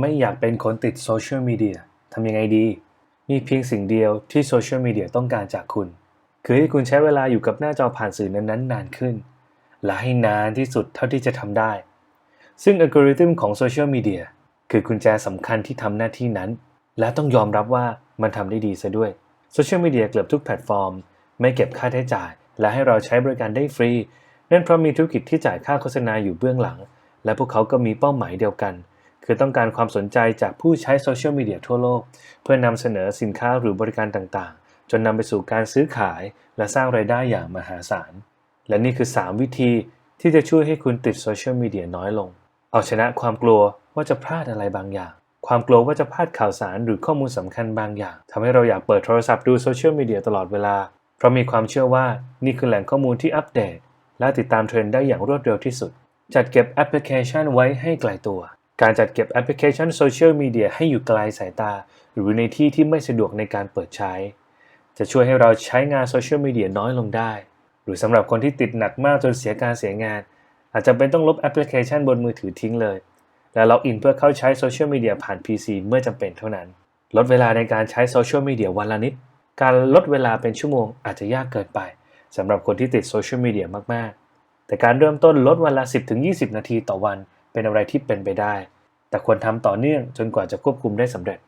ไม่อยากเป็นคนติดโซเชียลมีเดียทำยังไงดี มีเพียงสิ่งเดียวที่โซเชียลมีเดียต้องการจากคุณ คือให้คุณใช้เวลาอยู่กับหน้าจอผ่านสื่อนั้นๆ นานขึ้น และให้นานที่สุดเท่าที่จะทำได้ ซึ่งอัลกอริทึมของโซเชียลมีเดียคือกุญแจสำคัญที่ทำหน้าที่นั้น และต้องยอมรับว่ามันทำได้ดีซะด้วยโซเชียลมีเดียเกือบทุกแพลตฟอร์ม ไม่เก็บค่าใช้จ่าย และให้เราใช้บริการได้ฟรี นั่นเพราะมีธุรกิจที่จ่ายค่าโฆษณาอยู่เบื้องหลัง และพวกเขาก็มีเป้าหมายเดียวกัน คือต้องการความสนใจจากผู้ใช้โซเชียลมีเดียทั่วโลก เพื่อนำเสนอสินค้าหรือบริการต่างๆ จนนำไปสู่การซื้อขาย และสร้างไรายได้อย่างมหาศาล และนี่คือ 3 วิธีที่จะช่วยให้คุณติดโซเชียลมีเดียน้อยลง เอาชนะความกลัวว่าจะพลาดอะไรบางอย่าง ความกลัวว่าจะพลาดข่าวสารหรือข้อมูลสำคัญบางอย่างทำให้เราอยากเปิดโทรศัพท์ดูโซเชียลมีเดียตลอดเวลา เพราะมีความเชื่อว่านี่คือแหล่งข้อมูลที่อัปเดต และติดตามเทรนด์ได้อย่างรวดเร็วที่สุด จัดเก็บแอปพลิเคชันไว้ให้ไกลตัว การจัดเก็บแอปพลิเคชันโซเชียลมีเดียให้อยู่ไกลสายตา หรือในที่ที่ไม่สะดวกในการเปิดใช้ จะช่วยให้เราใช้งานโซเชียลมีเดียน้อยลงได้ หรือสำหรับคนที่ติดหนักมากจนเสียการเสียงาน อาจจะเป็นต้องลบแอปพลิเคชันบนมือถือทิ้งเลย และล็อกอินเพื่อเข้าใช้โซเชียลมีเดียผ่าน PC เมื่อจำเป็นเท่านั้น ลดเวลาในการใช้โซเชียลมีเดียวันละนิด การลดเวลาเป็นชั่วโมงอาจจะยากเกินไปสำหรับคนที่ติดโซเชียลมีเดียมากๆ แต่การเริ่มต้นลดวันละ 10-20 นาทีต่อวัน เป็นอะไรที่เป็นไปได้ แต่ควรทำต่อเนื่องจนกว่าจะควบคุมได้สำเร็จ